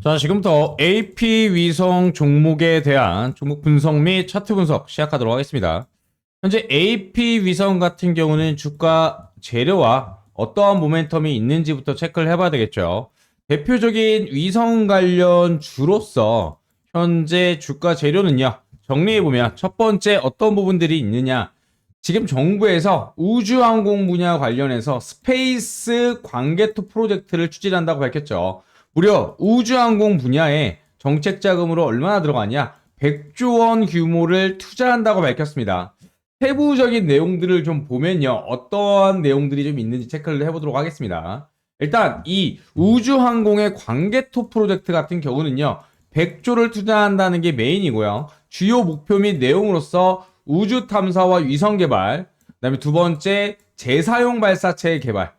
자, 지금부터 AP 위성 종목에 대한 종목 분석 및 차트 분석 시작하도록 하겠습니다. 현재 AP 위성 같은 경우는 주가 재료와 어떠한 모멘텀이 있는지부터 체크를 해봐야 되겠죠. 대표적인 위성 관련 주로서 현재 주가 재료는요. 정리해보면 첫 번째 어떤 부분들이 있느냐. 지금 정부에서 우주항공 분야 관련해서 스페이스 광개토 프로젝트를 추진한다고 밝혔죠. 무려 우주항공 분야에 정책 자금으로 얼마나 들어가냐? 100조 원 규모를 투자한다고 밝혔습니다. 세부적인 내용들을 좀 보면요. 어떠한 내용들이 좀 있는지 체크를 해보도록 하겠습니다. 일단 이 우주항공의 광개토 프로젝트 같은 경우는요. 100조를 투자한다는 게 메인이고요. 주요 목표 및 내용으로서 우주 탐사와 위성 개발, 그다음에 두 번째 재사용 발사체의 개발.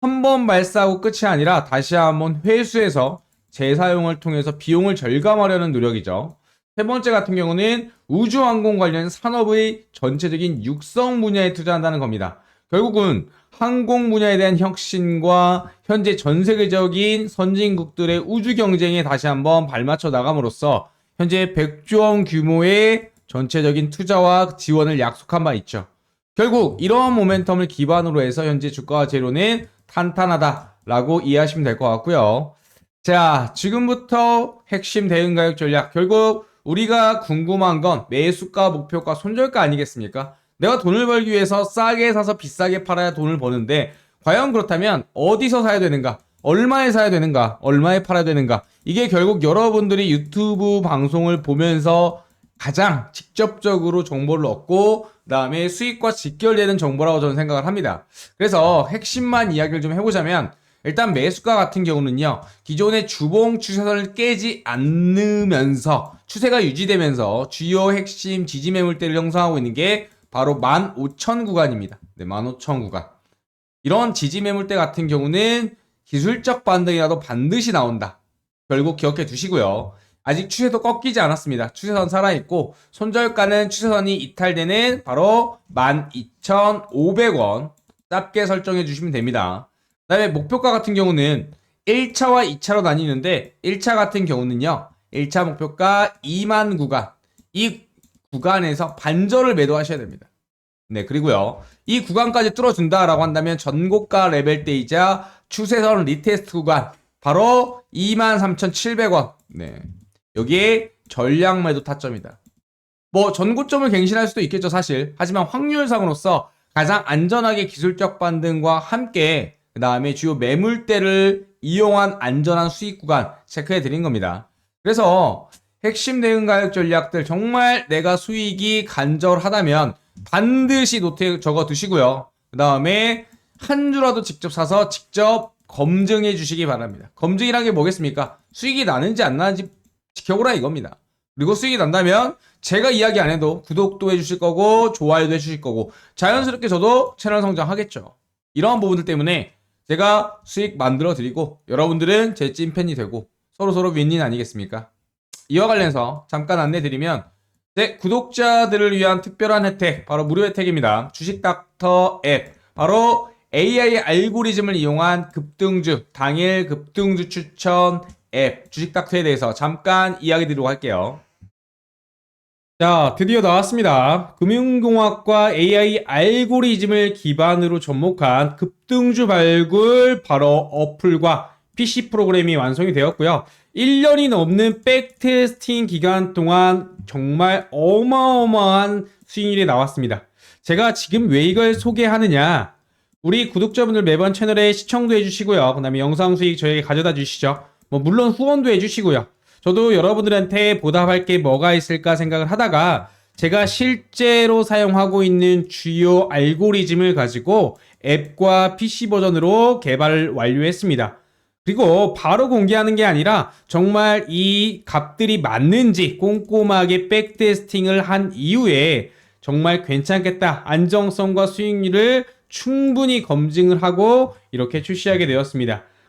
한 번 발사하고 끝이 아니라 다시 한번 회수해서 재사용을 통해서 비용을 절감하려는 노력이죠. 세 번째 같은 경우는 우주항공 관련 산업의 전체적인 육성 분야에 투자한다는 겁니다. 결국은 항공 분야에 대한 혁신과 현재 전 세계적인 선진국들의 우주 경쟁에 다시 한번 발맞춰 나감으로써 현재 100조 원 규모의 전체적인 투자와 지원을 약속한 바 있죠. 결국 이러한 모멘텀을 기반으로 해서 현재 주가 재료는 탄탄하다라고 이해하시면 될 것 같고요. 자, 지금부터 핵심 대응 가격 전략. 결국 우리가 궁금한 건 매수가, 목표가, 손절가 아니겠습니까? 내가 돈을 벌기 위해서 싸게 사서 비싸게 팔아야 돈을 버는데 과연 그렇다면 어디서 사야 되는가? 얼마에 사야 되는가? 얼마에 팔아야 되는가? 이게 결국 여러분들이 유튜브 방송을 보면서 가장 직접적으로 정보를 얻고 그다음에 수익과 직결되는 정보라고 저는 생각을 합니다. 그래서 핵심만 이야기를 좀 해보자면 일단 매수가 같은 경우는요 기존의 주봉 추세선을 깨지 않으면서 추세가 유지되면서 주요 핵심 지지 매물대를 형성하고 있는 게 바로 15,000 구간입니다. 네, 15,000 구간. 이런 지지 매물대 같은 경우는 기술적 반등이라도 반드시 나온다. 결국 기억해 두시고요. 아직 추세도 꺾이지 않았습니다. 추세선 살아있고 손절가는 추세선이 이탈되는 바로 12,500원 짧게 설정해 주시면 됩니다. 그 다음에 목표가 같은 경우는 1차와 2차로 나뉘는데 1차 같은 경우는요. 1차 목표가 2만 구간. 이 구간에서 반절을 매도하셔야 됩니다. 네, 그리고요. 이 구간까지 뚫어준다라고 한다면 전고가 레벨대이자 추세선 리테스트 구간 바로 23,700원. 네. 여기에 전량 매도 타점이다. 뭐 전고점을 갱신할 수도 있겠죠, 사실. 하지만 확률상으로서 가장 안전하게 기술적 반등과 함께 그 다음에 주요 매물대를 이용한 안전한 수익 구간 체크해 드린 겁니다. 그래서 핵심 대응 가격 전략들 정말 내가 수익이 간절하다면 반드시 노트에 적어 두시고요. 그 다음에 한 주라도 직접 사서 직접 검증해 주시기 바랍니다. 검증이란 게 뭐겠습니까? 수익이 나는지 안 나는지 지켜보라 이겁니다. 그리고 수익이 난다면 제가 이야기 안 해도 구독도 해주실 거고 좋아요도 해주실 거고 자연스럽게 저도 채널 성장하겠죠. 이러한 부분들 때문에 제가 수익 만들어 드리고 여러분들은 제 찐팬이 되고 서로서로 윈윈 아니겠습니까? 이와 관련해서 잠깐 안내 드리면 네, 구독자들을 위한 특별한 혜택 바로 무료 혜택입니다. 주식 닥터 앱 바로 AI 알고리즘을 이용한 급등주 당일 급등주 추천 앱 주식닥터에 대해서 잠깐 이야기 드리도록 할게요. 자, 드디어 나왔습니다. 금융공학과 AI 알고리즘을 기반으로 접목한 급등주 발굴 바로 어플과 PC 프로그램이 완성이 되었고요. 1년이 넘는 백테스팅 기간 동안 정말 어마어마한 수익률이 나왔습니다. 제가 지금 왜 이걸 소개하느냐? 우리 구독자분들 매번 채널에 시청도 해주시고요. 그 다음에 영상 수익 저에게 가져다 주시죠. 뭐 물론 후원도 해주시고요. 저도 여러분들한테 보답할 게 뭐가 있을까 생각을 하다가 제가 실제로 사용하고 있는 주요 알고리즘을 가지고 앱과 PC 버전으로 개발을 완료했습니다. 그리고 바로 공개하는 게 아니라 정말 이 값들이 맞는지 꼼꼼하게 백테스팅을 한 이후에 정말 괜찮겠다. 안정성과 수익률을 충분히 검증을 하고 이렇게 출시하게 되었습니다.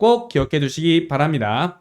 꼭 기억해 두시기 바랍니다.